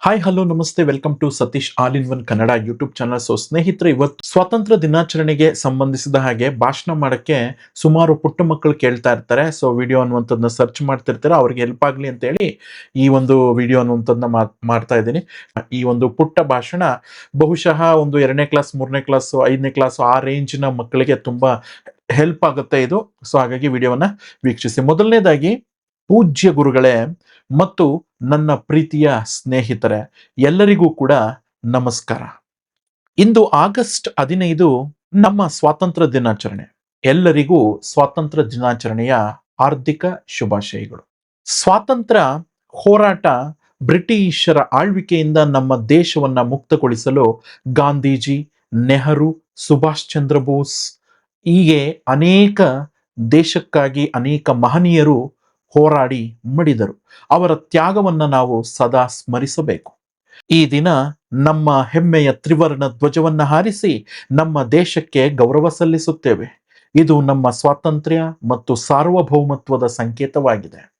Hi hello ನಮಸ್ತೆ. Welcome to Satish all in one Kannada YouTube channel so ಸ್ನೇಹಿತರೆ, ಇವತ್ತು ಸ್ವಾತಂತ್ರ್ಯ ದಿನಾಚರಣೆಗೆ ಸಂಬಂಧಿಸಿದ ಹಾಗೆ ಭಾಷಣ ಮಾಡೋಕ್ಕೆ ಸುಮಾರು ಪುಟ್ಟ ಮಕ್ಕಳು ಕೇಳ್ತಾ ಇರ್ತಾರೆ. ಸೊ ವಿಡಿಯೋ ಅನ್ನುವಂಥದ್ದನ್ನ ಸರ್ಚ್ ಮಾಡ್ತಿರ್ತಾರೆ. ಅವ್ರಿಗೆ ಹೆಲ್ಪ್ ಆಗಲಿ ಅಂತೇಳಿ ಈ ಒಂದು ವಿಡಿಯೋ ಅನ್ನುವಂಥದ್ದನ್ನ ಮಾಡ್- ಮಾಡ್ತಾ ಇದ್ದೀನಿ. ಈ ಒಂದು ಪುಟ್ಟ ಭಾಷಣ ಬಹುಶಃ ಒಂದು ಎರಡನೇ ಕ್ಲಾಸ್ ಮೂರನೇ ಕ್ಲಾಸು ಐದನೇ ಕ್ಲಾಸ್ ಆ ರೇಂಜಿನ ಮಕ್ಕಳಿಗೆ ತುಂಬಾ ಹೆಲ್ಪ್ ಆಗುತ್ತೆ ಇದು. ಸೊ ಹಾಗಾಗಿ ವಿಡಿಯೋವನ್ನು ವೀಕ್ಷಿಸಿ. ಮೊದಲನೇದಾಗಿ ಪೂಜ್ಯ ಗುರುಗಳೇ ಮತ್ತು ನನ್ನ ಪ್ರೀತಿಯ ಸ್ನೇಹಿತರೆ, ಎಲ್ಲರಿಗೂ ಕೂಡ ನಮಸ್ಕಾರ. ಇಂದು ಆಗಸ್ಟ್ ಹದಿನೈದು ನಮ್ಮ ಸ್ವಾತಂತ್ರ್ಯ ದಿನಾಚರಣೆ. ಎಲ್ಲರಿಗೂ ಸ್ವಾತಂತ್ರ್ಯ ದಿನಾಚರಣೆಯ ಹಾರ್ದಿಕ ಶುಭಾಶಯಗಳು. ಸ್ವಾತಂತ್ರ್ಯ ಹೋರಾಟ ಬ್ರಿಟಿಷರ ಆಳ್ವಿಕೆಯಿಂದ ನಮ್ಮ ದೇಶವನ್ನ ಮುಕ್ತಗೊಳಿಸಲು ಗಾಂಧೀಜಿ, ನೆಹರು, ಸುಭಾಷ್ ಚಂದ್ರ ಬೋಸ್ ಹೀಗೆ ಅನೇಕ ದೇಶಕ್ಕಾಗಿ ಅನೇಕ ಮಹನೀಯರು ಹೋರಾಡಿ ಮಡಿದರು. ಅವರ ತ್ಯಾಗವನ್ನು ನಾವು ಸದಾ ಸ್ಮರಿಸಬೇಕು. ಈ ದಿನ ನಮ್ಮ ಹೆಮ್ಮೆಯ ತ್ರಿವರ್ಣ ಧ್ವಜವನ್ನ ಹಾರಿಸಿ ನಮ್ಮ ದೇಶಕ್ಕೆ ಗೌರವ ಸಲ್ಲಿಸುತ್ತೇವೆ. ಇದು ನಮ್ಮ ಸ್ವಾತಂತ್ರ್ಯ ಮತ್ತು ಸಾರ್ವಭೌಮತ್ವದ ಸಂಕೇತವಾಗಿದೆ.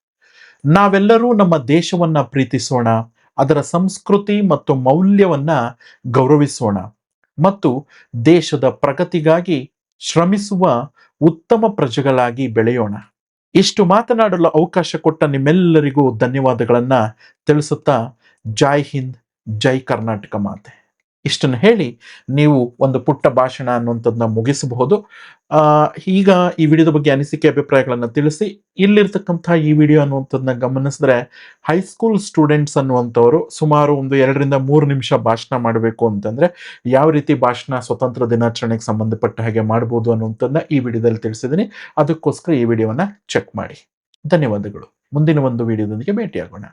ನಾವೆಲ್ಲರೂ ನಮ್ಮ ದೇಶವನ್ನ ಪ್ರೀತಿಸೋಣ, ಅದರ ಸಂಸ್ಕೃತಿ ಮತ್ತು ಮೌಲ್ಯವನ್ನ ಗೌರವಿಸೋಣ ಮತ್ತು ದೇಶದ ಪ್ರಗತಿಗಾಗಿ ಶ್ರಮಿಸುವ ಉತ್ತಮ ಪ್ರಜೆಗಳಾಗಿ ಬೆಳೆಯೋಣ. ಇಷ್ಟು ಮಾತನಾಡಲು ಅವಕಾಶ ಕೊಟ್ಟ ನಿಮ್ಮೆಲ್ಲರಿಗೂ ಧನ್ಯವಾದಗಳನ್ನು ತಿಳಿಸುತ್ತಾ ಜೈ ಹಿಂದ್ ಜೈ ಕರ್ನಾಟಕ ಮಾತೆ. ಇಷ್ಟನ್ನು ಹೇಳಿ ನೀವು ಒಂದು ಪುಟ್ಟ ಭಾಷಣ ಅನ್ನುವಂಥದ್ದನ್ನ ಮುಗಿಸಬಹುದು. ಈಗ ಈ ವಿಡಿಯೋದ ಬಗ್ಗೆ ಅನಿಸಿಕೆ ಅಭಿಪ್ರಾಯಗಳನ್ನು ತಿಳಿಸಿ, ಇಲ್ಲಿರ್ತಕ್ಕಂಥ ಈ ವಿಡಿಯೋ ಅನ್ನುವಂಥದ್ದನ್ನ ಗಮನಿಸಿದ್ರೆ ಹೈಸ್ಕೂಲ್ ಸ್ಟೂಡೆಂಟ್ಸ್ ಅನ್ನುವಂಥವರು ಸುಮಾರು ಒಂದು ಎರಡರಿಂದ ಮೂರು ನಿಮಿಷ ಭಾಷಣ ಮಾಡಬೇಕು ಅಂತಂದ್ರೆ ಯಾವ ರೀತಿ ಭಾಷಣ ಸ್ವತಂತ್ರ ದಿನಾಚರಣೆಗೆ ಸಂಬಂಧಪಟ್ಟ ಹಾಗೆ ಮಾಡ್ಬೋದು ಅನ್ನುವಂಥದ್ದನ್ನ ಈ ವಿಡಿಯೋದಲ್ಲಿ ತಿಳಿಸಿದ್ದೀನಿ. ಅದಕ್ಕೋಸ್ಕರ ಈ ವಿಡಿಯೋವನ್ನ ಚೆಕ್ ಮಾಡಿ. ಧನ್ಯವಾದಗಳು. ಮುಂದಿನ ಒಂದು ವಿಡಿಯೋದೊಂದಿಗೆ ಭೇಟಿಯಾಗೋಣ.